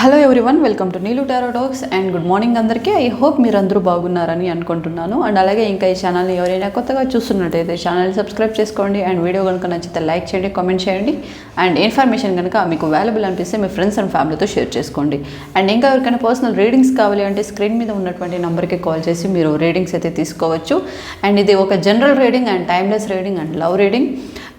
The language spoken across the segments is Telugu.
Hello everyone welcome to Neelu టారోడాక్స్ and good morning అందరికీ. ఐ హోప్ మీరు అందరూ బాగున్నారని అనుకుంటున్నాను. అండ్ అలాగే ఇంకా ఈ ఛానల్ని ఎవరైనా కొత్తగా చూస్తున్నట్టయితే ఛానల్ని సబ్స్క్రైబ్ చేసుకోండి అండ్ వీడియో కనుక నచ్చితే లైక్ చేయండి కామెంట్ చేయండి. అండ్ ఇన్ఫర్మేషన్ కనుక మీకు వాల్యుబుల్ అనిపిస్తే మీ ఫ్రెండ్స్ అండ్ ఫ్యామిలీతో షేర్ చేసుకోండి. అండ్ ఇంకా ఎవరికైనా పర్సనల్ రీడింగ్స్ కావాలి అంటే స్క్రీన్ మీద ఉన్నటువంటి నెంబర్కి కాల్ చేసి మీరు రీడింగ్స్ అయితే తీసుకోవచ్చు. అండ్ ఇది ఒక general reading and timeless reading and love reading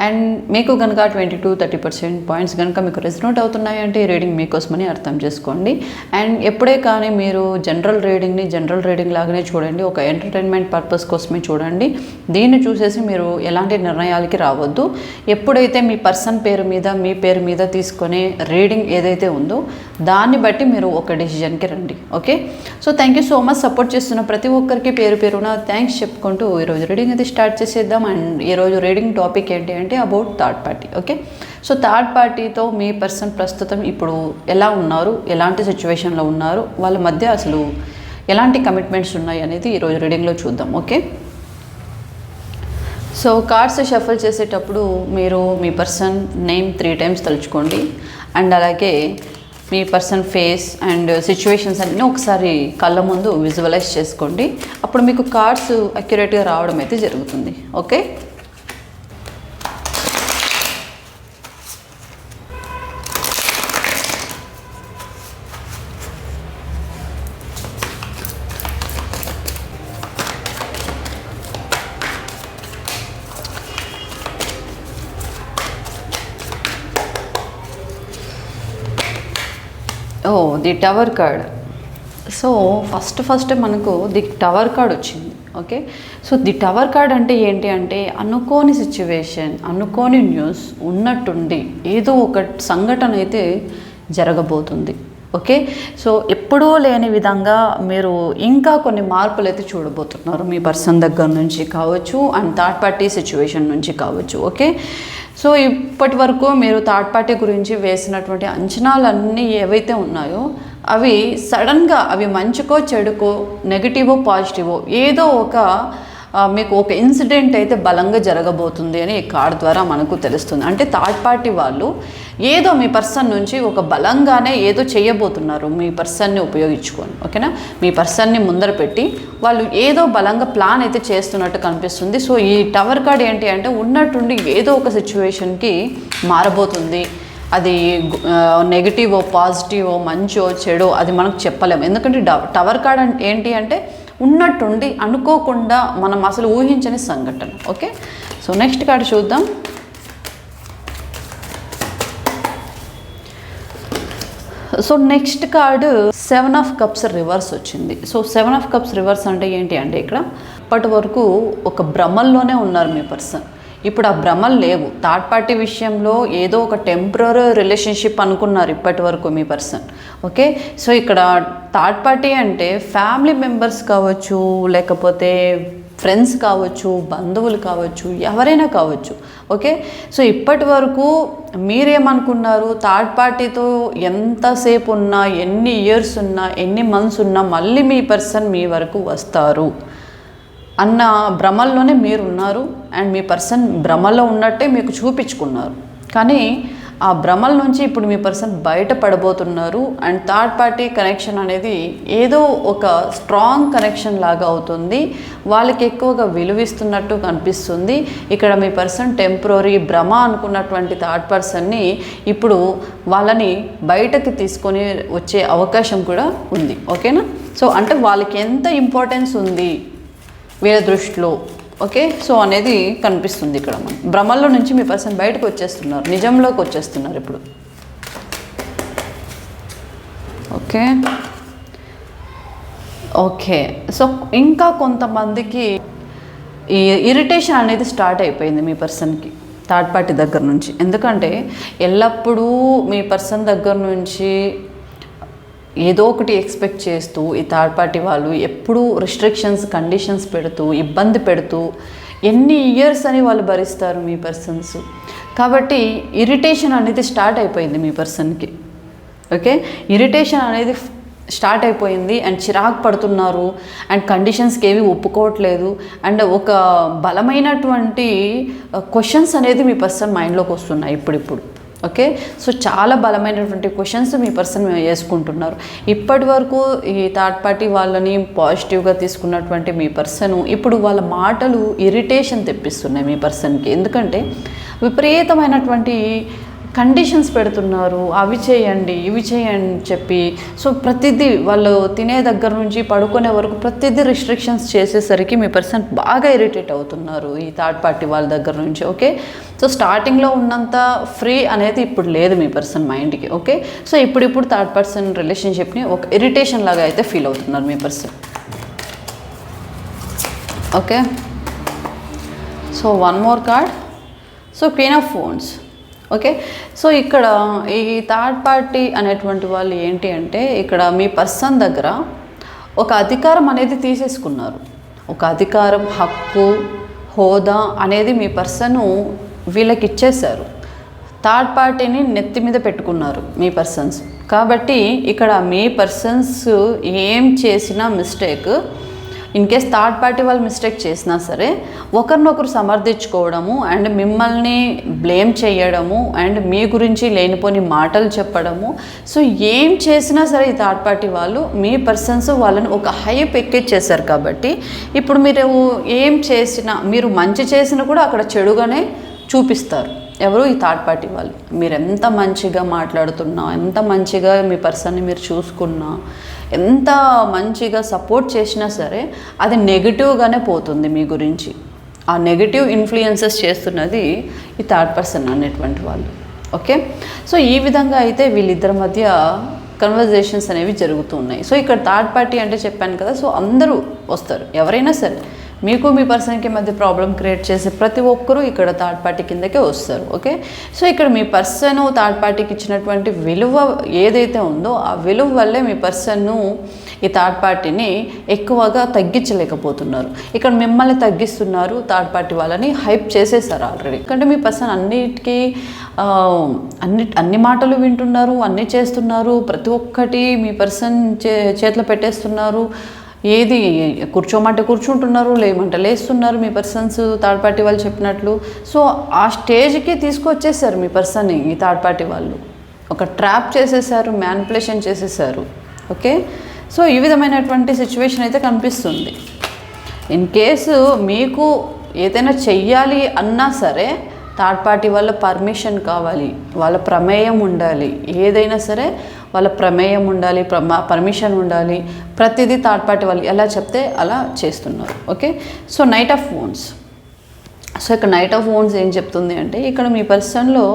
and మీకు కనుక twenty to thirty percent points కనుక మీకు రెసినోట్ అవుతున్నాయి అంటే ఈ రీడింగ్ మీకోసమని అర్థం చేసుకోండి. అండ్ ఎప్పుడే కానీ మీరు జనరల్ రీడింగ్ని జనరల్ రీడింగ్ లాగానే చూడండి ఒక ఎంటర్టైన్మెంట్ పర్పస్ కోసమే చూడండి. దీన్ని చూసేసి మీరు ఎలాంటి నిర్ణయాలకి రావద్దు. ఎప్పుడైతే మీ పర్సన్ పేరు మీద మీ పేరు మీద తీసుకునే రీడింగ్ ఏదైతే ఉందో దాన్ని బట్టి మీరు ఒక డెసిజన్కి రండి okay? So thank you so much support చేస్తున్న ప్రతి ఒక్కరికి పేరు పేరున థ్యాంక్స్ చెప్పుకుంటూ ఈరోజు రీడింగ్ అయితే స్టార్ట్ చేసేద్దాం. అండ్ ఈరోజు రీడింగ్ టాపిక్ ఏంటి అంటే about third party okay? So third పార్టీతో మీ పర్సన్ ప్రస్తుతం ఇప్పుడు ఎలా ఉన్నారు? ఎలాంటి సిచ్యువేషన్లో ఉన్నారు? వాళ్ళ మధ్య అసలు ఎలాంటి కమిట్మెంట్స్ ఉన్నాయి అనేది ఈరోజు రీడింగ్లో చూద్దాం ఓకే? సో కార్డ్స్ షఫల్ చేసేటప్పుడు మీరు మీ పర్సన్ నేమ్ త్రీ టైమ్స్ తలుచుకోండి. అండ్ అలాగే మీ పర్సన్ ఫేస్ అండ్ సిచ్యువేషన్స్ అన్నీ ఒకసారి కళ్ళ ముందు విజువలైజ్ చేసుకోండి. అప్పుడు మీకు కార్డ్స్ అక్యురేట్గా రావడం అయితే జరుగుతుంది. Okay? The tower card. So first first మనకు ది టవర్ కార్డ్ వచ్చింది okay? So the tower card అంటే ఏంటి అంటే అనుకోని సిచ్యువేషన్ అనుకోని న్యూస్ ఉన్నట్టుండి ఏదో ఒక సంఘటన అయితే జరగబోతుంది ఓకే? సో ఎప్పుడూ లేని విధంగా మీరు ఇంకా కొన్ని మార్పులు అయితే చూడబోతున్నారు. మీ పర్సన్ దగ్గర నుంచి కావచ్చు అండ్ థర్డ్ పార్టీ సిచ్యువేషన్ నుంచి కావచ్చు ఓకే? సో ఇప్పటి వరకు మీరు థర్డ్ పార్టీ గురించి వేసినటువంటి అంచనాలన్నీ ఏవైతే ఉన్నాయో అవి సడన్గా అవి మంచికో చెడుకో నెగిటివో పాజిటివో ఏదో ఒక మీకు ఒక ఇన్సిడెంట్ అయితే బలంగా జరగబోతుంది అని ఈ కార్డ్ ద్వారా మనకు తెలుస్తుంది. అంటే థర్డ్ పార్టీ వాళ్ళు ఏదో మీ పర్సన్ నుంచి ఒక బలంగానే ఏదో చేయబోతున్నారు మీ పర్సన్ని ఉపయోగించుకొని ఓకేనా? మీ పర్సన్ని ముందర పెట్టి వాళ్ళు ఏదో బలంగా ప్లాన్ అయితే చేస్తున్నట్టు కనిపిస్తుంది. సో ఈ టవర్ కార్డ్ ఏంటి అంటే ఉన్నట్టుండి ఏదో ఒక సిచ్యువేషన్కి మారబోతుంది. అది నెగిటివో పాజిటివో మంచో చెడో అది మనకు చెప్పలేము. ఎందుకంటే టవర్ కార్డ్ అంటే ఏంటి అంటే ఉన్నట్టుండి అనుకోకుండా మనం అసలు ఊహించని సంఘటన. ఓకే? సో నెక్స్ట్ కార్డు చూద్దాం. So next card seven of cups reverse వచ్చింది. So seven of cups reverse అంటే ఏంటి అంటే ఇక్కడ ఇప్పటి వరకు ఒక భ్రమల్లోనే ఉన్నారు మీ పర్సన్. ఇప్పుడు ఆ భ్రమలు లేవు. థర్డ్ పార్టీ విషయంలో ఏదో ఒక టెంపరీ రిలేషన్షిప్ అనుకున్నారు ఇప్పటి వరకు మీ పర్సన్. ఓకే? సో ఇక్కడ థర్డ్ పార్టీ అంటే ఫ్యామిలీ మెంబర్స్ కావచ్చు లేకపోతే ఫ్రెండ్స్ కావచ్చు బంధువులు కావచ్చు ఎవరైనా కావచ్చు. ఓకే? సో ఇప్పటి వరకు మీరేమనుకున్నారు? థర్డ్ పార్టీతో ఎంతసేపు ఉన్నా ఎన్ని ఇయర్స్ ఉన్నా ఎన్ని మంత్స్ ఉన్నా మళ్ళీ మీ పర్సన్ మీ వరకు వస్తారు. అన్న భ్రమల్లోనే మీరు ఉన్నారు అండ్ మీ పర్సన్ భ్రమలో ఉన్నట్టే మీకు చూపించుకున్నారు. కానీ ఆ భ్రమల నుంచి ఇప్పుడు మీ పర్సన్ బయటపడబోతున్నారు అండ్ థర్డ్ పార్టీ కనెక్షన్ అనేది ఏదో ఒక స్ట్రాంగ్ కనెక్షన్ లాగా అవుతుంది. వాళ్ళకి ఎక్కువగా విలువిస్తున్నట్టు కనిపిస్తుంది. ఇక్కడ మీ పర్సన్ టెంపరీ భ్రమ అనుకున్నటువంటి థర్డ్ పర్సన్ని ఇప్పుడు వాళ్ళని బయటకి తీసుకొని వచ్చే అవకాశం కూడా ఉంది. ఓకేనా? సో అంటే వాళ్ళకి ఎంత ఇంపార్టెన్స్ ఉంది? వీళ్ళ దృష్టిలో ఓకే? సో అనేది కనిపిస్తుంది ఇక్కడ మనం. భ్రమల్లో నుంచి మీ పర్సన్ బయటకు వచ్చేస్తున్నారు. నిజంలోకి వచ్చేస్తున్నారు ఇప్పుడు. ఓకే? ఓకే. సో ఇంకా కొంతమందికి ఈ ఇరిటేషన్ అనేది స్టార్ట్ అయిపోయింది మీ పర్సన్కి థర్డ్ పార్టీ దగ్గర నుంచి. ఎందుకంటే ఎల్లప్పుడూ మీ పర్సన్ దగ్గర నుంచి ఏదో ఒకటి ఎక్స్పెక్ట్ చేస్తూ ఈ థర్డ్ పార్టీ వాళ్ళు ఎప్పుడూ రిస్ట్రిక్షన్స్ కండిషన్స్ పెడుతూ ఇబ్బంది పెడుతూ ఎన్ని ఇయర్స్ అని వాళ్ళు భరిస్తారు మీ పర్సన్స్ కాబట్టి ఇరిటేషన్ అనేది స్టార్ట్ అయిపోయింది మీ పర్సన్కి ఓకే ఇరిటేషన్ అనేది స్టార్ట్ అయిపోయింది అండ్ చిరాకు పడుతున్నారు అండ్ కండిషన్స్కి ఏవి ఒప్పుకోవట్లేదు అండ్ ఒక బలమైనటువంటి uh, క్వశ్చన్స్ అనేది మీ పర్సన్ మైండ్లోకి వస్తున్నాయి ఇప్పుడిప్పుడు. ఓకే? సో చాలా బలమైనటువంటి క్వశ్చన్స్ మీ పర్సన్ వేసుకుంటున్నారు. ఇప్పటి వరకు ఈ థర్డ్ పార్టీ వాళ్ళని పాజిటివ్గా తీసుకున్నటువంటి మీ పర్సన్ ఇప్పుడు వాళ్ళ మాటలు ఇరిటేషన్ తెప్పిస్తున్నాయి మీ పర్సన్కి ఎందుకంటే విపరీతమైనటువంటి కండిషన్స్ పెడుతున్నారు. అవి చేయండి ఇవి చేయండి చెప్పి. సో ప్రతిదీ వాళ్ళు తినే దగ్గర నుంచి పడుకునే వరకు ప్రతిదీ రిస్ట్రిక్షన్స్ చేసేసరికి మీ పర్సన్ బాగా ఇరిటేట్ అవుతున్నారు ఈ థర్డ్ పార్టీ వాళ్ళ దగ్గర నుంచి ఓకే సో స్టార్టింగ్లో ఉన్నంత ఫ్రీ అనేది ఇప్పుడు లేదు మీ పర్సన్ మైండ్కి ఓకే సో ఇప్పుడు ఇప్పుడు థర్డ్ పర్సన్ రిలేషన్షిప్ని ఒక ఇరిటేషన్ లాగా అయితే ఫీల్ అవుతున్నారు మీ person okay so one more card so queen of phones okay? So ఇక్కడ ఈ థర్డ్ పార్టీ అనేటువంటి వాళ్ళు ఏంటి అంటే ఇక్కడ మీ పర్సన్ దగ్గర ఒక అధికారం అనేది తీసేసుకున్నారు. ఒక అధికారం హక్కు హోదా అనేది మీ పర్సను వీళ్ళకి ఇచ్చేశారు. థర్డ్ పార్టీని నెత్తి మీద పెట్టుకున్నారు మీ పర్సన్స్ కాబట్టి ఇక్కడ మీ పర్సన్స్ ఏం చేసినా mistake in case third party వాళ్ళు మిస్టేక్ చేసినా సరే ఒకరినొకరు సమర్థించుకోవడము అండ్ మిమ్మల్ని బ్లేమ్ చేయడము అండ్ మీ గురించి లేనిపోని మాటలు చెప్పడము. సో ఏం చేసినా సరే ఈ థర్డ్ పార్టీ వాళ్ళు మీ పర్సన్స్ వాళ్ళని ఒక హైప్ ఎక్కిచ్చేసారు కాబట్టి ఇప్పుడు మీరు ఏం చేసినా మీరు మంచి చేసినా కూడా అక్కడ చెడుగానే చూపిస్తారు. ఎవరు ఈ థర్డ్ పార్టీ వాళ్ళు? మీరు ఎంత మంచిగా మాట్లాడుతున్నా ఎంత మంచిగా మీ పర్సన్ని మీరు చూసుకున్నా ఎంత మంచిగా సపోర్ట్ చేసినా సరే అది నెగిటివ్గానే పోతుంది మీ గురించి. ఆ నెగిటివ్ ఇన్ఫ్లుయెన్సెస్ చేస్తున్నది ఈ థర్డ్ పర్సన్ అనేటువంటి వాళ్ళు. ఓకే సో ఈ విధంగా అయితే వీళ్ళిద్దరి మధ్య కన్వర్జేషన్స్ అనేవి జరుగుతున్నాయి సో ఇక్కడ థర్డ్ పార్టీ అంటే చెప్పాను కదా సో అందరూ వస్తారు. ఎవరైనా సరే. మీకు మీ పర్సన్కి మధ్య ప్రాబ్లం క్రియేట్ చేసే ప్రతి ఒక్కరూ ఇక్కడ థర్డ్ పార్టీ కిందకే వస్తారు ఓకే? సో ఇక్కడ మీ పర్సన్ థర్డ్ పార్టీకి ఇచ్చినటువంటి విలువ ఏదైతే ఉందో ఆ విలువ వల్లే మీ పర్సన్ను ఈ థర్డ్ పార్టీని ఎక్కువగా తగ్గించలేకపోతున్నారు. ఇక్కడ మిమ్మల్ని తగ్గిస్తున్నారు థర్డ్ పార్టీ వాళ్ళని హైప్ చేసేసారు ఆల్రెడీ. ఎందుకంటే మీ పర్సన్ అన్నిటికీ అన్ని అన్ని మాటలు వింటున్నారు అన్నీ చేస్తున్నారు ప్రతి ఒక్కటి మీ పర్సన్ చే చేతిలో పెట్టేస్తున్నారు. ఏది కూర్చోమంటే కూర్చుంటున్నారు లేమంటే లేస్తున్నారు మీ పర్సన్స్ థర్డ్ పార్టీ వాళ్ళు చెప్పినట్లు. సో ఆ స్టేజ్కి తీసుకొచ్చేసారు మీ పర్సన్ని ఈ థర్డ్ పార్టీ వాళ్ళు. ఒక ట్రాప్ చేసేసారు మ్యానిపులేషన్ చేసేసారు. ఓకే? సో ఈ విధమైనటువంటి సిచ్యువేషన్ అయితే కనిపిస్తుంది. ఇన్ కేసు మీకు ఏదైనా చెయ్యాలి అన్నా సరే థర్డ్ పార్టీ వాళ్ళ పర్మిషన్ కావాలి వాళ్ళ ప్రమేయం ఉండాలి. ఏదైనా సరే వాళ్ళ ప్రమేయం ఉండాలి ప్రమా పర్మిషన్ ఉండాలి ప్రతిదీ థర్డ్ పార్టీ వాళ్ళు ఎలా చెప్తే అలా చేస్తున్నారు. ఓకే? సో నైట్ ఆఫ్ ఫోన్స్ సో ఇక్కడ నైట్ ఆఫ్ ఓన్స్ ఏం చెప్తుంది అంటే ఇక్కడ మీ పర్సన్లో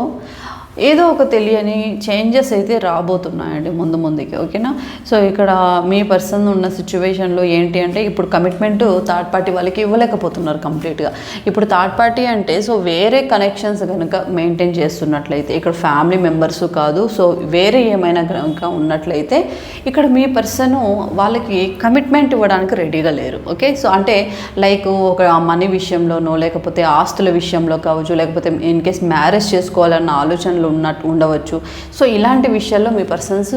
ఏదో ఒక తెలియని చేంజెస్ అయితే రాబోతున్నాయండి ముందు ముందుకి ఓకేనా? సో ఇక్కడ మీ పర్సన్ ఉన్న సిచ్యువేషన్లో ఏంటి అంటే ఇప్పుడు కమిట్మెంట్ థర్డ్ పార్టీ వాళ్ళకి ఇవ్వలేకపోతున్నారు కంప్లీట్గా ఇప్పుడు థర్డ్ పార్టీ అంటే సో వేరే కనెక్షన్స్ కనుక మెయింటైన్ చేస్తున్నట్లయితే ఇక్కడ ఫ్యామిలీ మెంబర్స్ కాదు సో వేరే ఏమైనా కనుక ఉన్నట్లయితే ఇక్కడ మీ పర్సన్ వాళ్ళకి కమిట్మెంట్ ఇవ్వడానికి రెడీగా లేరు ఓకే? సో అంటే లైక్ ఒక మనీ విషయంలోనో లేకపోతే ఆస్తుల విషయంలో కావచ్చు లేకపోతే ఇన్ కేస్ మ్యారేజ్ చేసుకోవాలన్న ఆలోచనలు ఉన్నట్టు ఉండవచ్చు. సో ఇలాంటి విషయాల్లో మీ పర్సన్స్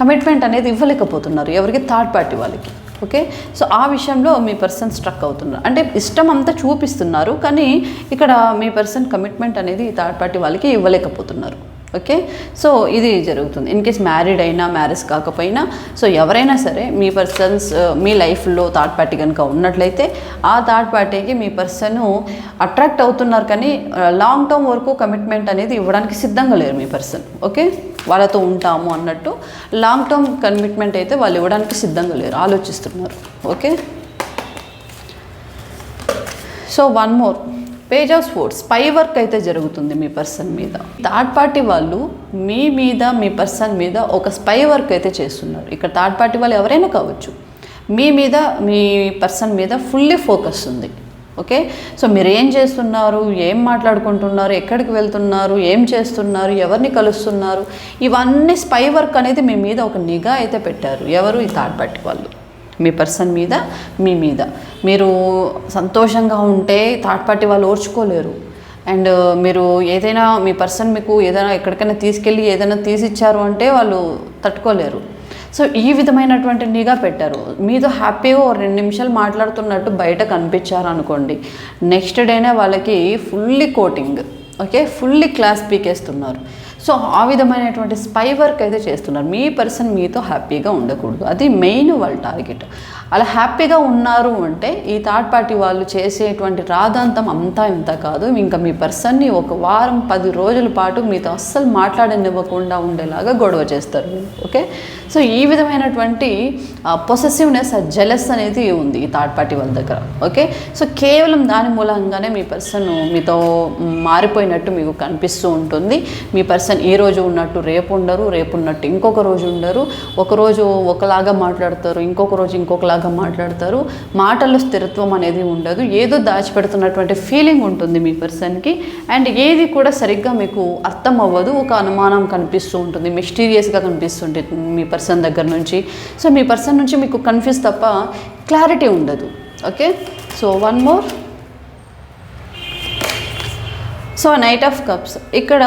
కమిట్మెంట్ అనేది ఇవ్వలేకపోతున్నారు. ఎవరికి? థర్డ్ పార్టీ వాళ్ళకి. ఓకే? సో ఆ విషయంలో మీ పర్సన్ స్ట్రక్ అవుతున్నారు. అంటే ఇష్టం అంతా చూపిస్తున్నారు కానీ ఇక్కడ మీ పర్సన్ కమిట్మెంట్ అనేది థర్డ్ పార్టీ వాళ్ళకి ఇవ్వలేకపోతున్నారు. ఓకే? సో ఇది జరుగుతుంది. ఇన్ కేస్ మ్యారీడ్ అయినా మ్యారేజ్ కాకపోయినా సో ఎవరైనా సరే మీ పర్సన్స్ uh, మీ లైఫ్లో థర్డ్ పార్టీ కనుక ఉన్నట్లయితే ఆ థర్డ్ పార్టీకి మీ పర్సన్ అట్రాక్ట్ అవుతున్నారు కానీ లాంగ్ టర్మ్ వరకు కమిట్మెంట్ అనేది ఇవ్వడానికి సిద్ధంగా లేరు మీ పర్సన్ ఓకే? వాళ్ళతో ఉంటాము అన్నట్టు లాంగ్ టర్మ్ కమిట్మెంట్ అయితే వాళ్ళు ఇవ్వడానికి సిద్ధంగా లేరు. ఆలోచిస్తున్నారు. Okay? So one more page of swords spy work అయితే జరుగుతుంది మీ పర్సన్ మీద. థర్డ్ పార్టీ వాళ్ళు మీ మీద మీ పర్సన్ మీద ఒక స్పై వర్క్ అయితే చేస్తున్నారు. ఇక్కడ థర్డ్ పార్టీ వాళ్ళు ఎవరైనా కావచ్చు. మీ మీద మీ పర్సన్ మీద ఫుల్లీ ఫోకస్ ఉంది. ఓకే సో మీరు ఏం చేస్తున్నారు? ఏం మాట్లాడుకుంటున్నారు? ఎక్కడికి వెళ్తున్నారు? ఏం చేస్తున్నారు? ఎవరిని కలుస్తున్నారు? ఇవన్నీ స్పై వర్క్ అనేది మీ మీద ఒక నిఘా అయితే పెట్టారు. ఎవరు? ఈ థర్డ్ పార్టీ వాళ్ళు. మీ పర్సన్ మీద మీ మీద. మీరు సంతోషంగా ఉంటే థర్డ్ పార్టీ వాళ్ళు ఓర్చుకోలేరు. అండ్ మీరు ఏదైనా మీ పర్సన్ మీకు ఏదైనా ఎక్కడికైనా తీసుకెళ్ళి ఏదైనా తీసిచ్చారు అంటే వాళ్ళు తట్టుకోలేరు. సో ఈ విధమైనటువంటి నిఘా పెట్టారు. మీతో హ్యాపీగా ఓ రెండు నిమిషాలు మాట్లాడుతున్నట్టు బయట కనిపించారు అనుకోండి. నెక్స్ట్ డేనే వాళ్ళకి fully coating okay? Fully class పీకేస్తున్నారు. సో ఆ విధమైనటువంటి స్పై వర్క్ అయితే చేస్తున్నారు. మీ పర్సన్ మీతో హ్యాపీగా ఉండకూడదు. అది మెయిన్ వాళ్ళ టార్గెట్ అలా హ్యాపీగా ఉన్నారు అంటే ఈ థర్డ్ పార్టీ వాళ్ళు చేసేటువంటి రాధాంతం అంతా ఇంత కాదు. ఇంకా మీ పర్సన్ని ఒక వారం పది రోజుల పాటు మీతో అస్సలు మాట్లాడనివ్వకుండా ఉండేలాగా గొడవ చేస్తారు ఓకే సో ఈ విధమైనటువంటి పొసెసివ్నెస్ జెలస్ అనేది ఉంది ఈ థర్డ్ పార్టీ వాళ్ళ దగ్గర. ఓకే సో కేవలం దాని మూలంగానే మీ పర్సన్ మీతో మారిపోయినట్టు మీకు కనిపిస్తూ ఉంటుంది. మీ పర్సన్ ఈ రోజు ఉన్నట్టు రేపు ఉండరు రేపు ఉన్నట్టు ఇంకొక రోజు ఉండరు. ఒకరోజు ఒకలాగా మాట్లాడతారు ఇంకొక రోజు ఇంకొకలాగా మాట్లాడతారు. మాటల్లో స్థిరత్వం అనేది ఉండదు. ఏదో దాచిపెడుతున్నటువంటి ఫీలింగ్ ఉంటుంది మీ పర్సన్కి. అండ్ ఏది కూడా సరిగ్గా మీకు అర్థం అవ్వదు ఒక అనుమానం కనిపిస్తూ ఉంటుంది. మిస్టీరియస్గా కనిపిస్తుంటుంది మీ పర్సన్ దగ్గర నుంచి. సో మీ పర్సన్ నుంచి మీకు కన్ఫ్యూజ్ తప్ప క్లారిటీ ఉండదు. Okay? So one more. So knight of cups ఇక్కడ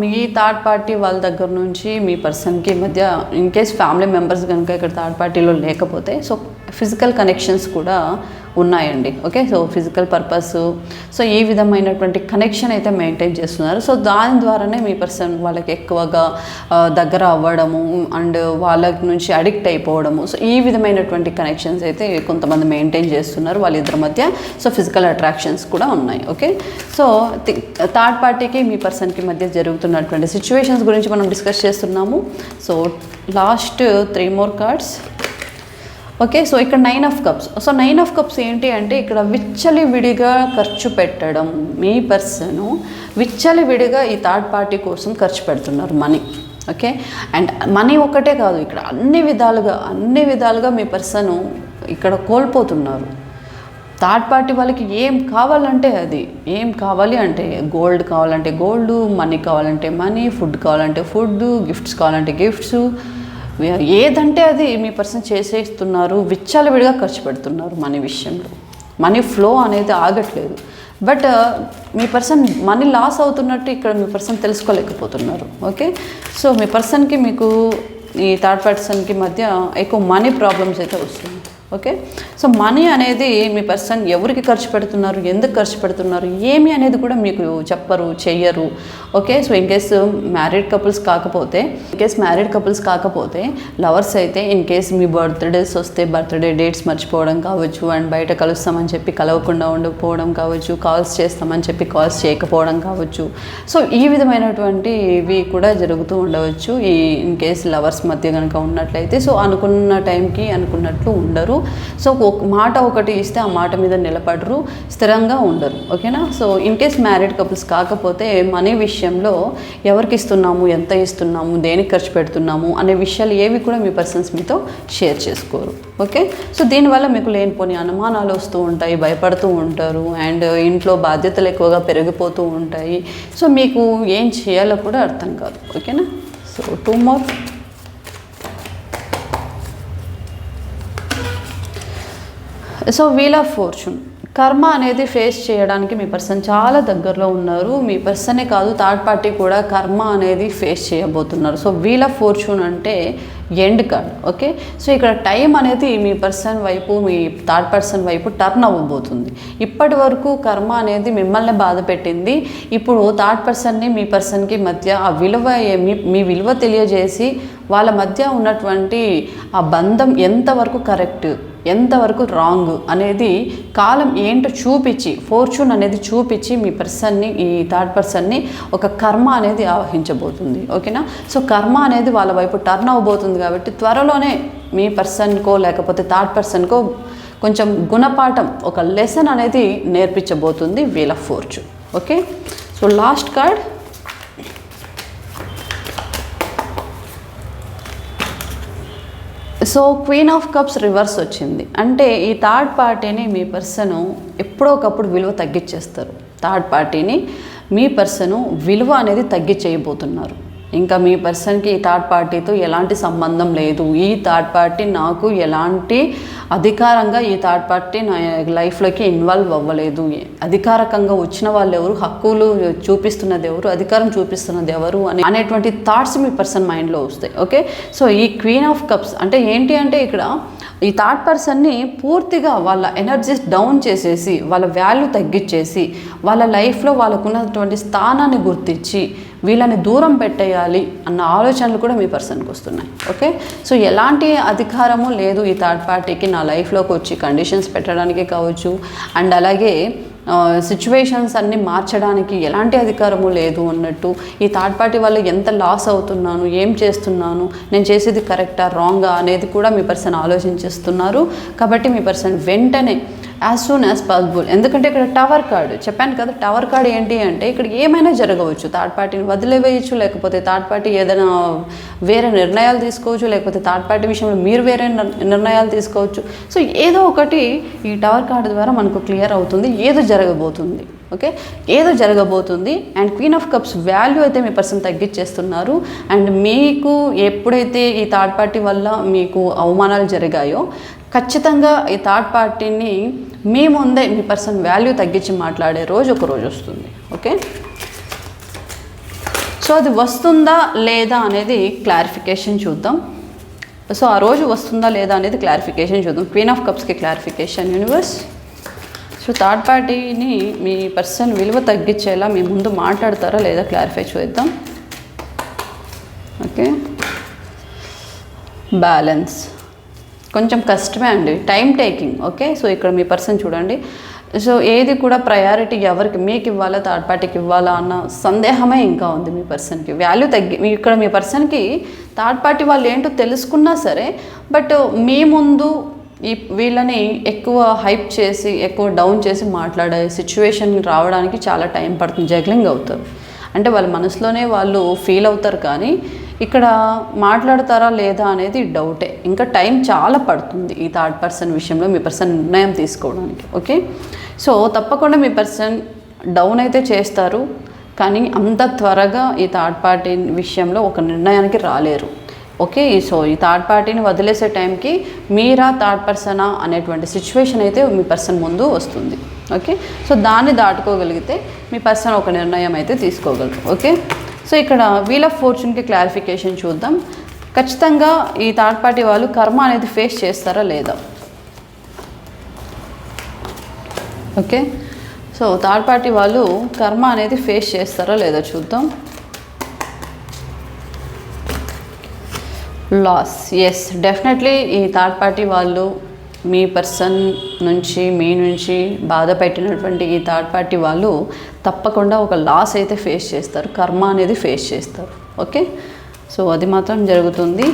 మీ థర్డ్ పార్టీ వాళ్ళ దగ్గర నుంచి మీ పర్సన్కి మధ్య ఇన్ కేస్ ఫ్యామిలీ మెంబర్స్ కనుక ఇక్కడ థర్డ్ పార్టీలో లేకపోతే సో ఫిజికల్ కనెక్షన్స్ కూడా ఉన్నాయండి. Okay so physical purpose so ఈ విధమైనటువంటి కనెక్షన్ అయితే మెయింటైన్ చేస్తున్నారు. సో దాని ద్వారానే మీ పర్సన్ వాళ్ళకి ఎక్కువగా దగ్గర అవ్వడము అండ్ వాళ్ళ నుంచి అడిక్ట్ అయిపోవడము. సో ఈ విధమైనటువంటి కనెక్షన్స్ అయితే కొంతమంది మెయింటైన్ చేస్తున్నారు వాళ్ళిద్దరి మధ్య. సో ఫిజికల్ అట్రాక్షన్స్ కూడా ఉన్నాయి. ఓకే సో థర్డ్ పార్టీకి మీ పర్సన్కి మధ్య జరుగుతున్నటువంటి సిచ్యువేషన్స్ గురించి మనం డిస్కస్ చేస్తున్నాము. So last three more cards okay so ఇక్కడ nine of cups so nine of cups ఏంటి అంటే ఇక్కడ విచ్చలి విడిగా ఖర్చు పెట్టడం మీ పర్సను విచ్చలి విడిగా ఈ థర్డ్ పార్టీ కోసం ఖర్చు పెడుతున్నారు మనీ ఓకే అండ్ మనీ ఒకటే కాదు ఇక్కడ అన్ని విధాలుగా అన్ని విధాలుగా మీ పర్సను ఇక్కడ కోల్పోతున్నారు. థర్డ్ పార్టీ వాళ్ళకి ఏం కావాలంటే అది. ఏం కావాలి అంటే గోల్డ్ కావాలంటే గోల్డ్ మనీ కావాలంటే మనీ ఫుడ్ కావాలంటే ఫుడ్ గిఫ్ట్స్ కావాలంటే గిఫ్ట్స్ ఏదంటే అది మీ పర్సన్ చేసేస్తున్నారు విచ్చలవిడిగా ఖర్చు పెడుతున్నారు మనీ విషయంలో. మనీ ఫ్లో అనేది ఆగట్లేదు. బట్ uh, మీ పర్సన్ మనీ లాస్ అవుతున్నట్టు ఇక్కడ మీ పర్సన్ తెలుసుకోలేకపోతున్నారు ఓకే సో మీ పర్సన్కి మీకు ఈ థర్డ్ పర్సన్కి మధ్య ఎక్కువ మనీ ప్రాబ్లమ్స్ అయితే వస్తుంది ఓకే? సో మనీ అనేది మీ పర్సన్ ఎవరికి ఖర్చు పెడుతున్నారు ఎందుకు ఖర్చు పెడుతున్నారు ఏమి అనేది కూడా మీకు చెప్పరు చెయ్యరు. Okay? So in case married couples కాకపోతే ఇన్ కేస్ మ్యారీడ్ కపుల్స్ కాకపోతే లవర్స్ అయితే ఇన్ కేస్ మీ బర్త్డేస్ వస్తే బర్త్డే డేట్స్ మర్చిపోవడం కావచ్చు అండ్ బయట కలుస్తామని చెప్పి కలవకుండా ఉండకపోవడం కావచ్చు కాల్స్ చేస్తామని చెప్పి కాల్స్ చేయకపోవడం కావచ్చు. సో ఈ విధమైనటువంటి ఇవి కూడా జరుగుతూ ఉండవచ్చు ఈ ఇన్ కేస్ లవర్స్ మధ్య కనుక ఉన్నట్లయితే. సో అనుకున్న టైంకి అనుకున్నట్లు ఉండరు. సో ఒక మాట ఒకటి ఇస్తే ఆ మాట మీద నిలబడరు స్థిరంగా ఉండరు. ఓకేనా? So in case married couples కాకపోతే మనీ విషయంలో ఎవరికి ఇస్తున్నాము ఎంత ఇస్తున్నాము దేనికి ఖర్చు పెడుతున్నాము అనే విషయాలు ఏవి కూడా మీ పర్సన్స్ మీతో షేర్ చేసుకోరు. ఓకే? సో దీనివల్ల మీకు లేనిపోని అనుమానాలు వస్తూ ఉంటాయి భయపడుతూ ఉంటారు అండ్ ఇంట్లో బాధ్యతలు ఎక్కువగా పెరిగిపోతూ ఉంటాయి. సో మీకు ఏం చేయాలో కూడా అర్థం కాదు. ఓకేనా? So two more so wheel of fortune కర్మ అనేది ఫేస్ చేయడానికి మీ పర్సన్ చాలా దగ్గరలో ఉన్నారు. మీ పర్సనే కాదు థర్డ్ పార్టీ కూడా కర్మ అనేది ఫేస్ చేయబోతున్నారు. సో వీల్ ఆఫ్ ఫార్చ్యూన్ అంటే ఎండ్ కార్డ్ ఓకే సో ఇక్కడ టైం అనేది మీ పర్సన్ వైపు మీ థర్డ్ పర్సన్ వైపు టర్న్ అవ్వబోతుంది. ఇప్పటి వరకు కర్మ అనేది మిమ్మల్ని బాధ పెట్టింది. ఇప్పుడు థర్డ్ పర్సన్ని మీ పర్సన్కి మధ్య ఆ విలువ మీ విలువ తెలియజేసి వాళ్ళ మధ్య ఉన్నటువంటి ఆ బంధం ఎంతవరకు కరెక్ట్ ఎంతవరకు రాంగ్ అనేది కాలం ఏంటో చూపించి ఫోర్చూన్ అనేది చూపించి మీ పర్సన్ని ఈ థర్డ్ పర్సన్ని ఒక కర్మ అనేది ఆవహించబోతుంది. ఓకేనా? సో కర్మ అనేది వాళ్ళ వైపు టర్న్ అవ్వబోతుంది కాబట్టి త్వరలోనే మీ పర్సన్కో లేకపోతే థర్డ్ పర్సన్కో కొంచెం గుణపాఠం ఒక లెసన్ అనేది నేర్పించబోతుంది wheel of fortune okay? So last card. So queen of cups reverse వచ్చింది. అంటే ఈ థర్డ్ పార్టీని మీ పర్సను ఎప్పుడో ఒకప్పుడు విలువ తగ్గించేస్తారు. థర్డ్ పార్టీని మీ పర్సను విలువ అనేది తగ్గించేయబోతున్నారు ఇంకా మీ పర్సన్కి ఈ థర్డ్ పార్టీతో ఎలాంటి సంబంధం లేదు. ఈ థర్డ్ పార్టీ నాకు ఎలాంటి అధికారంగా ఈ థర్డ్ పార్టీ నా లైఫ్లోకి ఇన్వాల్వ్ అవ్వలేదు. అధికారకంగా వచ్చిన వాళ్ళు ఎవరు హక్కులు చూపిస్తున్నది ఎవరు అధికారం చూపిస్తున్నది ఎవరు అని అనేటువంటి థాట్స్ మీ పర్సన్ మైండ్లో వస్తాయి. ఓకే? సో ఈ క్వీన్ ఆఫ్ కప్స్ అంటే ఏంటి అంటే ఇక్కడ ఈ థర్డ్ పర్సన్ని పూర్తిగా వాళ్ళ ఎనర్జీస్ డౌన్ చేసేసి వాళ్ళ వాల్యూ తగ్గించేసి వాళ్ళ లైఫ్లో వాళ్ళకున్నటువంటి స్థానాన్ని గుర్తించి వీళ్ళని దూరం పెట్టేయాలి అన్న ఆలోచనలు కూడా మీ పర్సన్కి వస్తున్నాయి. ఓకే? సో ఎలాంటి అధికారము లేదు ఈ థర్డ్ పార్టీకి. నా లైఫ్లోకి వచ్చి కండిషన్స్ పెట్టడానికి కావచ్చు. అండ్ అలాగే సిచ్యువేషన్స్ అన్నీ మార్చడానికి ఎలాంటి అధికారము లేదు అన్నట్టు. ఈ థర్డ్ పార్టీ వల్ల ఎంత లాస్ అవుతున్నాను? ఏం చేస్తున్నాను? నేను చేసేది కరెక్టా? రాంగా? అనేది కూడా మీ పర్సన్ ఆలోచించేస్తున్నారు. కాబట్టి మీ పర్సన్ వెంటనే యాజ్ సూన్ యాజ్ పాసిబుల్ ఎందుకంటే ఇక్కడ టవర్ కార్డు చెప్పాను కదా టవర్ కార్డ్ ఏంటి అంటే ఇక్కడ ఏమైనా జరగవచ్చు. థర్డ్ పార్టీని వదిలేవేయచ్చు లేకపోతే థర్డ్ పార్టీ ఏదైనా వేరే నిర్ణయాలు తీసుకోవచ్చు లేకపోతే థర్డ్ పార్టీ విషయంలో మీరు వేరే నిర్- నిర్ణయాలు తీసుకోవచ్చు. సో ఏదో ఒకటి ఈ టవర్ కార్డు ద్వారా మనకు క్లియర్ అవుతుంది ఏదో జరగబోతుంది. ఓకే ఏదో జరగబోతుంది and queen of cups value అయితే మీ పర్సన్ తగ్గించేస్తున్నారు అండ్ మీకు ఎప్పుడైతే ఈ థర్డ్ పార్టీ వల్ల మీకు అవమానాలు జరిగాయో ఖచ్చితంగా ఈ థర్డ్ పార్టీని మీ ముందే మీ పర్సన్ వాల్యూ తగ్గించి మాట్లాడే రోజు ఒక రోజు వస్తుంది ఓకే? సో అది వస్తుందా లేదా అనేది క్లారిఫికేషన్ చూద్దాం. సో ఆ రోజు వస్తుందా లేదా అనేది క్లారిఫికేషన్ చూద్దాం. క్వీన్ ఆఫ్ కప్స్కి క్లారిఫికేషన్ యూనివర్స్ సో థర్డ్ పార్టీని మీ పర్సన్ విలువ తగ్గించేలా మీ ముందు మాట్లాడతారా లేదా క్లారిఫై చేద్దాం. ఓకే? బ్యాలెన్స్ కొంచెం కష్టమే అండి. టైం టేకింగ్ ఓకే సో ఇక్కడ మీ పర్సన్ చూడండి. సో ఏది కూడా ప్రయారిటీ ఎవరికి మీకు ఇవ్వాలా థర్డ్ పార్టీకి ఇవ్వాలా అన్న సందేహమే ఇంకా ఉంది మీ పర్సన్కి వాల్యూ తగ్గి మీ- ఇక్కడ మీ పర్సన్కి థర్డ్ పార్టీ వాళ్ళు ఏంటో తెలుసుకున్నా సరే బట్ మీ ముందు ఈ వీళ్ళని ఎక్కువ హైప్ చేసి ఎక్కువ డౌన్ చేసి మాట్లాడే సిచ్యువేషన్ రావడానికి చాలా టైం పడుతుంది. జగ్లింగ్ అవుతారు. అంటే వాళ్ళ మనసులోనే వాళ్ళు ఫీల్ అవుతారు కానీ ఇక్కడ మాట్లాడతారా లేదా అనేది డౌటే. ఇంకా టైం చాలా పడుతుంది ఈ థర్డ్ పర్సన్ విషయంలో మీ పర్సన్ నిర్ణయం తీసుకోవడానికి ఓకే? సో తప్పకుండా మీ పర్సన్ డౌన్ అయితే చేస్తారు కానీ అంత త్వరగా ఈ థర్డ్ పార్టీ విషయంలో ఒక నిర్ణయానికి రాలేరు ఓకే? సో ఈ థర్డ్ పార్టీని వదిలేసే టైంకి మీరా థర్డ్ పర్సనా అనేటువంటి సిచ్యువేషన్ అయితే మీ పర్సన్ ముందు వస్తుంది ఓకే? సో దాన్ని దాటుకోగలిగితే మీ పర్సన్ ఒక నిర్ణయం అయితే తీసుకోగలరు ఓకే? సో ఇక్కడ వీల్ ఆఫ్ ఫార్చ్యూన్కి క్లారిఫికేషన్ చూద్దాం. ఖచ్చితంగా ఈ థర్డ్ పార్టీ వాళ్ళు కర్మ అనేది ఫేస్ చేస్తారా లేదా? ఓకే సో థర్డ్ పార్టీ వాళ్ళు కర్మ అనేది ఫేస్ చేస్తారా లేదా చూద్దాం. లాస్ ఎస్ డెఫినెట్లీ ఈ థర్డ్ పార్టీ వాళ్ళు మీ పర్సన్ నుంచి మీ నుంచి బాధ పెట్టినటువంటి ఈ థర్డ్ పార్టీ వాళ్ళు తప్పకుండా ఒక లాస్ అయితే ఫేస్ చేస్తారు కర్మ అనేది ఫేస్ చేస్తారు. ఓకే? సో అది మాత్రం జరుగుతుంది.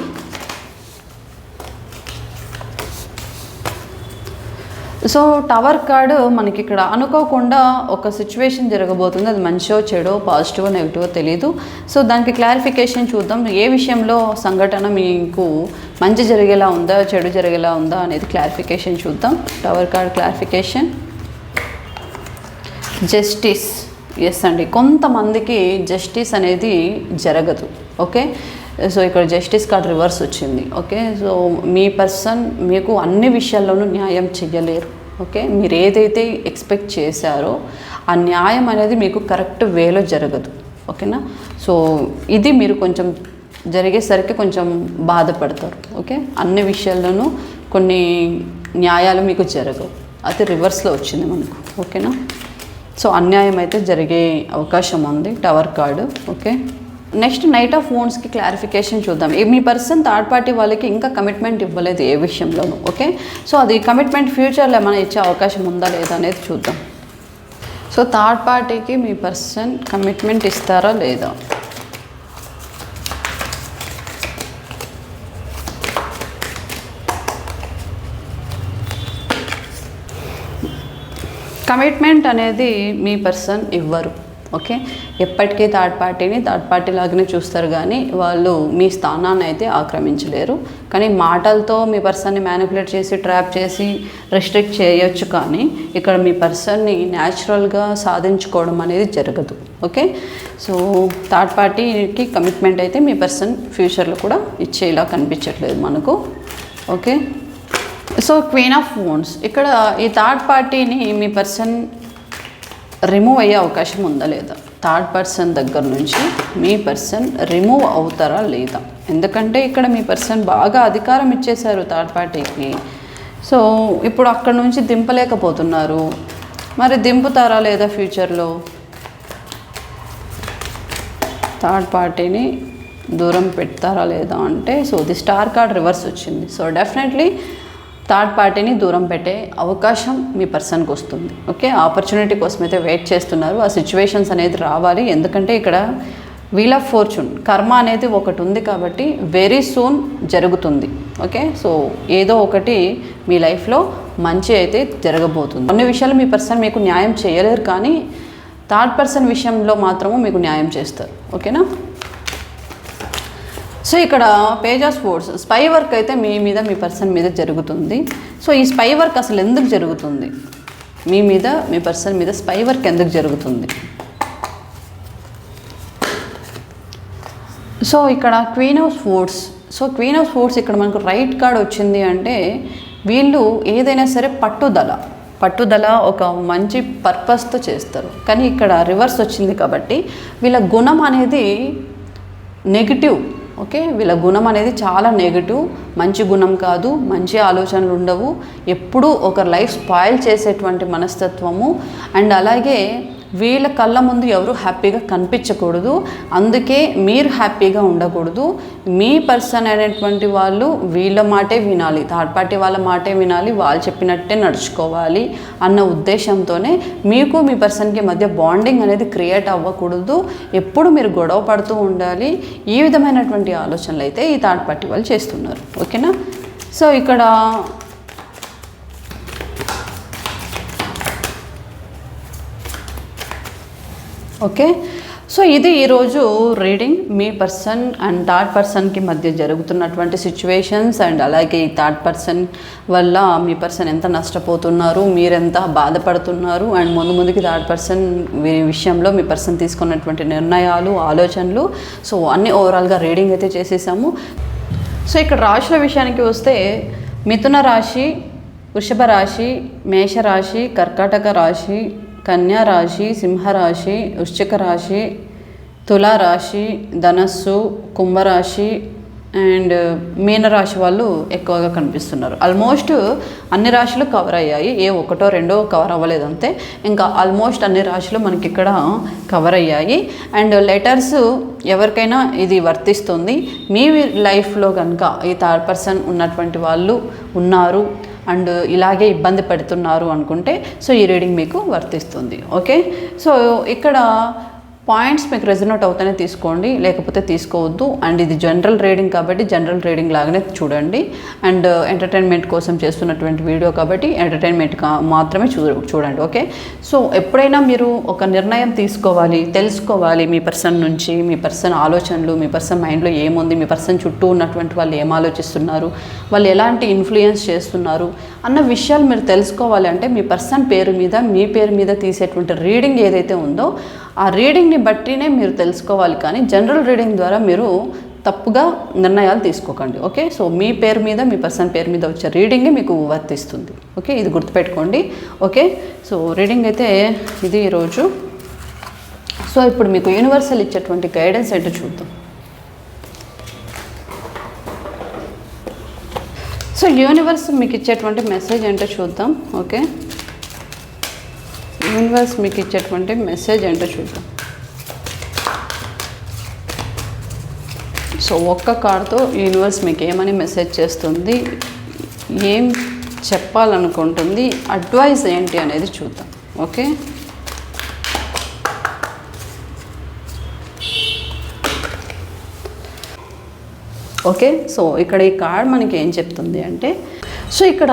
సో టవర్ కార్డు మనకి ఇక్కడ అనుకోకుండా ఒక సిచ్యువేషన్ జరగబోతుంది. అది మంచో చెడో పాజిటివ్ నెగిటివ్ తెలియదు సో దానికి క్లారిఫికేషన్ చూద్దాం. ఏ విషయంలో సంఘటన మీకు మంచి జరిగేలా ఉందా చెడు జరిగేలా ఉందా అనేది క్లారిఫికేషన్ చూద్దాం. Tower card clarification justice is అండి. కొంతమందికి జస్టిస్ అనేది జరగదు. ఓకే సో ఇక్కడ జస్టిస్ కార్డ్ రివర్స్ వచ్చింది. ఓకే సో మీ పర్సన్ మీకు అన్ని విషయాల్లోనూ న్యాయం చెయ్యలేరు. ఓకే మీరు ఏదైతే ఎక్స్పెక్ట్ చేశారో ఆ న్యాయం అనేది మీకు కరెక్ట్ వేలో జరగదు. ఓకేనా సో ఇది మీరు కొంచెం జరిగేసరికి కొంచెం బాధపడతారు. ఓకే అన్ని విషయాల్లోనూ కొన్ని న్యాయాలు మీకు జరగవు. అది రివర్స్లో వచ్చింది మనకు. ఓకేనా సో అన్యాయం అయితే జరిగే అవకాశం ఉంది. Tower card okay next knight of ఫోన్స్కి clarification చూద్దాం. మీ పర్సన్ థర్డ్ పార్టీ వాళ్ళకి ఇంకా కమిట్మెంట్ ఇవ్వలేదు ఏ విషయంలోనూ ఓకే సో అది కమిట్మెంట్ ఫ్యూచర్లో ఏమైనా ఇచ్చే అవకాశం ఉందా లేదా అనేది చూద్దాం. సో థర్డ్ పార్టీకి మీ పర్సన్ కమిట్మెంట్ ఇస్తారా లేదా? కమిట్మెంట్ అనేది మీ పర్సన్ ఇవ్వరు ఓకే? ఎప్పటికీ థర్డ్ పార్టీని థర్డ్ పార్టీ లాగానే చూస్తారు కానీ వాళ్ళు మీ స్థానాన్ని అయితే ఆక్రమించలేరు. కానీ మాటలతో మీ పర్సన్ని మ్యానిపులేట్ చేసి ట్రాప్ చేసి రెస్ట్రిక్ట్ చేయొచ్చు కానీ ఇక్కడ మీ పర్సన్ని న్యాచురల్గా సాధించుకోవడం అనేది జరగదు ఓకే? సో థర్డ్ పార్టీకి కమిట్మెంట్ అయితే మీ పర్సన్ ఫ్యూచర్లో కూడా ఇచ్చేలా కనిపించట్లేదు మనకు okay? So queen of wands ఇక్కడ ఈ థర్డ్ పార్టీని మీ పర్సన్ రిమూవ్ అయ్యే అవకాశం ఉందా లేదా? థర్డ్ పర్సన్ దగ్గర నుంచి మీ పర్సన్ రిమూవ్ అవుతారా లేదా? ఎందుకంటే ఇక్కడ మీ పర్సన్ బాగా అధికారం ఇచ్చేశారు థర్డ్ పార్టీకి సో ఇప్పుడు అక్కడ నుంచి దింపలేకపోతున్నారు. మరి దింపుతారా లేదా ఫ్యూచర్లో థర్డ్ పార్టీని దూరం పెడతారా లేదా అంటే so the star card reverse వచ్చింది. సో డెఫినెట్లీ థర్డ్ పార్టీని దూరం పెట్టే అవకాశం మీ పర్సన్కి వస్తుంది. ఓకే? ఆపర్చునిటీ కోసం అయితే వెయిట్ చేస్తున్నారు. ఆ సిచ్యువేషన్స్ అనేది రావాలి. ఎందుకంటే ఇక్కడ వీల్ ఆఫ్ ఫార్చ్యూన్. కర్మ అనేది ఒకటి ఉంది కాబట్టి వెరీ సూన్ జరుగుతుంది. ఓకే? సో ఏదో ఒకటి మీ లైఫ్లో మంచి అయితే జరగబోతుంది. కొన్ని విషయాలు మీ పర్సన్ మీకు న్యాయం చేయలేరు కానీ థర్డ్ పర్సన్ విషయంలో మాత్రము మీకు న్యాయం చేస్తారు. ఓకేనా? సో ఇక్కడ page of swords spy work అయితే మీ మీద మీ పర్సన్ మీద జరుగుతుంది. సో ఈ స్పై వర్క్ అసలు ఎందుకు జరుగుతుంది? మీ మీద మీ పర్సన్ మీద స్పై వర్క్ ఎందుకు జరుగుతుంది? సో ఇక్కడ queen of swords so queen of swords ఇక్కడ మనకు రైట్ కార్డ్ వచ్చింది అంటే వీళ్ళు ఏదైనా సరే పట్టుదల పట్టుదల ఒక మంచి పర్పస్తో చేస్తారు. కానీ ఇక్కడ రివర్స్ వచ్చింది కాబట్టి వీళ్ళ గుణం అనేది నెగిటివ్ ఓకే? వీళ్ళ గుణం అనేది చాలా నెగిటివ్ మంచి గుణం కాదు మంచి ఆలోచనలు ఉండవు. ఎప్పుడూ ఒక లైఫ్ స్పాయిల్ చేసేటువంటి మనస్తత్వము. అండ్ అలాగే వీళ్ళ కళ్ళ ముందు ఎవరు హ్యాపీగా కనిపించకూడదు. అందుకే మీరు హ్యాపీగా ఉండకూడదు. మీ పర్సన్ అనేటువంటి వాళ్ళు వీళ్ళ మాటే వినాలి. థర్డ్ పార్టీ వాళ్ళ మాటే వినాలి. వాళ్ళు చెప్పినట్టే నడుచుకోవాలి అన్న ఉద్దేశంతోనే మీకు మీ పర్సన్కి మధ్య బాండింగ్ అనేది క్రియేట్ అవ్వకూడదు. ఎప్పుడు మీరు గొడవ పడుతూ ఉండాలి. ఈ విధమైనటువంటి ఆలోచనలు అయితే ఈ థర్డ్ పార్టీ వాళ్ళు చేస్తున్నారు. ఓకేనా? సో ఇక్కడ ఓకే? సో ఇది ఈరోజు రీడింగ్. మీ పర్సన్ అండ్ థర్డ్ పర్సన్కి మధ్య జరుగుతున్నటువంటి సిచ్యువేషన్స్ అండ్ అలాగే ఈ థర్డ్ పర్సన్ వల్ల మీ పర్సన్ ఎంత నష్టపోతున్నారు మీరెంత బాధపడుతున్నారు అండ్ ముందు ముందుకి థర్డ్ పర్సన్ విషయంలో మీ పర్సన్ తీసుకున్నటువంటి నిర్ణయాలు ఆలోచనలు. సో అన్ని ఓవరాల్గా రీడింగ్ అయితే చేసేసాము. సో ఇక్కడ రాశుల విషయానికి వస్తే మిథున రాశి వృషభ రాశి మేషరాశి కర్కాటక రాశి కన్యా రాశి సింహరాశి వృశ్చిక రాశి తులారాశి ధనస్సు కుంభరాశి అండ్ మీనరాశి వాళ్ళు ఎక్కువగా కనిపిస్తున్నారు. ఆల్మోస్ట్ అన్ని రాశులు కవర్ అయ్యాయి. ఏ ఒకటో రెండో కవర్ అవ్వలేదు అంతే. ఇంకా ఆల్మోస్ట్ అన్ని రాశులు మనకి ఇక్కడ కవర్ అయ్యాయి. అండ్ లెటర్స్ ఎవరికైనా ఇది వర్తిస్తుంది. మీ లైఫ్లో కనుక ఈ థర్డ్ పర్సన్ ఉన్నటువంటి వాళ్ళు ఉన్నారు. అండ్ ఇలాగే ఇబ్బంది పెడుతున్నారు అనుకుంటే సో ఈ రీడింగ్ మీకు వర్తిస్తుంది ఓకే? సో ఇక్కడ పాయింట్స్ మీకు రెజనోట్ అవుతానే తీసుకోండి లేకపోతే తీసుకోవద్దు. అండ్ ఇది జనరల్ రీడింగ్ కాబట్టి జనరల్ రీడింగ్ లాగానే చూడండి. అండ్ uh, ఎంటర్టైన్మెంట్ కోసం చేస్తున్నటువంటి వీడియో కాబట్టి ఎంటర్టైన్మెంట్ మాత్రమే చూ చూడండి ఓకే? సో ఎప్పుడైనా మీరు ఒక నిర్ణయం తీసుకోవాలి తెలుసుకోవాలి మీ పర్సన్ నుంచి మీ పర్సన్ ఆలోచనలు మీ పర్సన్ మైండ్లో ఏముంది మీ పర్సన్ చుట్టూ ఉన్నటువంటి వాళ్ళు ఏం ఆలోచిస్తున్నారు వాళ్ళు ఎలాంటి ఇన్ఫ్లుయెన్స్ చేస్తున్నారు అన్న విషయాలు మీరు తెలుసుకోవాలి అంటే మీ పర్సన్ పేరు మీద మీ పేరు మీద తీసేటువంటి రీడింగ్ ఏదైతే ఉందో ఆ రీడింగ్ రీడింగ్ని బట్టినే మీరు తెలుసుకోవాలి కానీ జనరల్ రీడింగ్ ద్వారా మీరు తప్పుగా నిర్ణయాలు తీసుకోకండి ఓకే? సో మీ పేరు మీద మీ పర్సన్ పేరు మీద వచ్చే రీడింగ్ మీకు వర్తిస్తుంది ఓకే? ఇది గుర్తుపెట్టుకోండి ఓకే? సో రీడింగ్ అయితే ఇది ఈరోజు. సో ఇప్పుడు మీకు యూనివర్సల్ ఇచ్చేటువంటి గైడెన్స్ ఏంటో చూద్దాం. సో యూనివర్స్ మీకు ఇచ్చేటువంటి మెసేజ్ ఏంటో చూద్దాం ఓకే? యూనివర్స్ మీకు ఇచ్చేటువంటి మెసేజ్ ఏంటో చూద్దాం. సో ఒక్క కార్డ్తో యూనివర్స్ మీకు ఏమని మెసేజ్ చేస్తుంది? ఏం చెప్పాలనుకుంటుంది? అడ్వైస్ ఏంటి అనేది చూద్దాం. ఓకే? ఓకే? సో ఇక్కడ ఈ కార్డ్ మనకి ఏం చెప్తుంది అంటే సో ఇక్కడ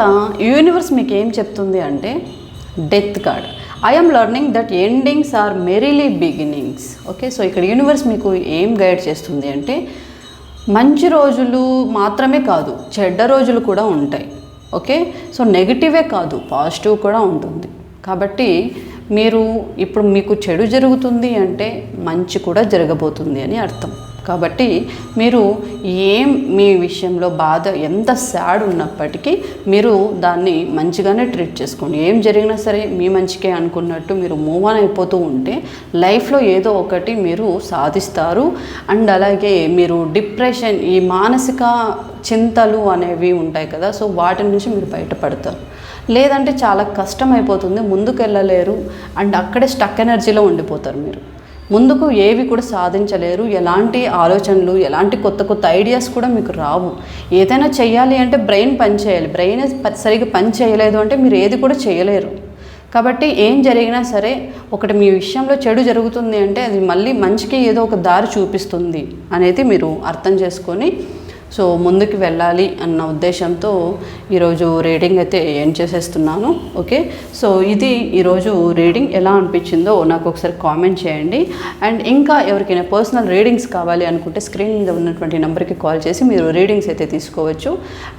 యూనివర్స్ మీకు ఏం చెప్తుంది అంటే death card. I'm learning that endings are merely beginnings okay? So ఇక్కడ యూనివర్స్ మీకు ఏం గైడ్ చేస్తుంది అంటే మంచి రోజులు మాత్రమే కాదు చెడ్డ రోజులు కూడా ఉంటాయి. ఓకే? సో నెగిటివే కాదు పాజిటివ్ కూడా ఉంటుంది. కాబట్టి మీరు ఇప్పుడు మీకు చెడు జరుగుతుంది అంటే మంచి కూడా జరగబోతుంది అని అర్థం. కాబట్టి మీరు ఏం మీ విషయంలో బాధ ఎంత సాడ్ ఉన్నప్పటికీ మీరు దాన్ని మంచిగానే ట్రీట్ చేసుకోండి. ఏం జరిగినా సరే మీ మంచికే అనుకున్నట్టు మీరు మూవ్ ఆన్ అయిపోతూ ఉంటే లైఫ్లో ఏదో ఒకటి మీరు సాధిస్తారు. అండ్ అలాగే మీరు డిప్రెషన్ ఈ మానసిక చింతలు అనేవి ఉంటాయి కదా సో వాటి నుంచి మీరు బయటపడతారు. లేదంటే చాలా కష్టం అయిపోతుంది ముందుకు వెళ్ళలేరు అండ్ అక్కడే స్టక్ ఎనర్జీలో ఉండిపోతారు మీరు. ముందుకు ఏవి కూడా సాధించలేరు. ఎలాంటి ఆలోచనలు ఎలాంటి కొత్త కొత్త ఐడియాస్ కూడా మీకు రావు. ఏదైనా చేయాలి అంటే బ్రెయిన్ పని చేయాలి. బ్రెయిన్ సరిగ్గా పని చేయలేదు అంటే మీరు ఏది కూడా చేయలేరు. కాబట్టి ఏం జరిగినా సరే ఒకటి మీ విషయంలో చెడు జరుగుతుంది అంటే అది మళ్ళీ మంచికి ఏదో ఒక దారి చూపిస్తుంది అనేది మీరు అర్థం చేసుకొని సో ముందుకు వెళ్ళాలి అన్న ఉద్దేశంతో ఈరోజు రీడింగ్ అయితే ఎండ్ చేసేస్తున్నాను ఓకే? సో ఇది ఈరోజు రీడింగ్ ఎలా అనిపించిందో నాకు ఒకసారి కామెంట్ చేయండి. అండ్ ఇంకా ఎవరికైనా పర్సనల్ రీడింగ్స్ కావాలి అనుకుంటే స్క్రీన్ మీద ఉన్నటువంటి నెంబర్కి కాల్ చేసి మీరు రీడింగ్స్ అయితే తీసుకోవచ్చు.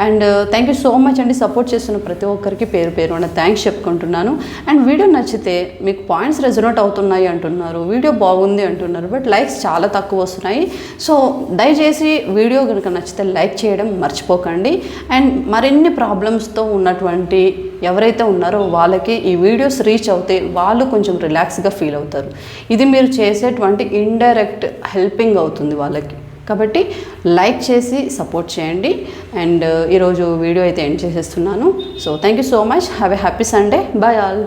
And thank you so much అండి సపోర్ట్ చేస్తున్న ప్రతి ఒక్కరికి పేరు పేరు అన్న థ్యాంక్స్ చెప్పుకుంటున్నాను. అండ్ వీడియో నచ్చితే మీకు పాయింట్స్ రెజనోట్ అవుతున్నాయి అంటున్నారు వీడియో బాగుంది అంటున్నారు బట్ లైక్స్ చాలా తక్కువ వస్తున్నాయి. సో దయచేసి వీడియో కనుక నచ్చితే లైక్ చేయడం మర్చిపోకండి. అండ్ మరిన్ని ప్రాబ్లమ్స్తో ఉన్నటువంటి ఎవరైతే ఉన్నారో వాళ్ళకి ఈ వీడియోస్ రీచ్ అవుతే వాళ్ళు కొంచెం రిలాక్స్గా ఫీల్ అవుతారు. ఇది మీరు చేసేటువంటి ఇండైరెక్ట్ హెల్పింగ్ అవుతుంది వాళ్ళకి. కాబట్టి లైక్ చేసి సపోర్ట్ చేయండి. అండ్ ఈరోజు వీడియో అయితే ఎండ్ చేసేస్తున్నాను. So thank you so much. Have a happy Sunday. Bye all.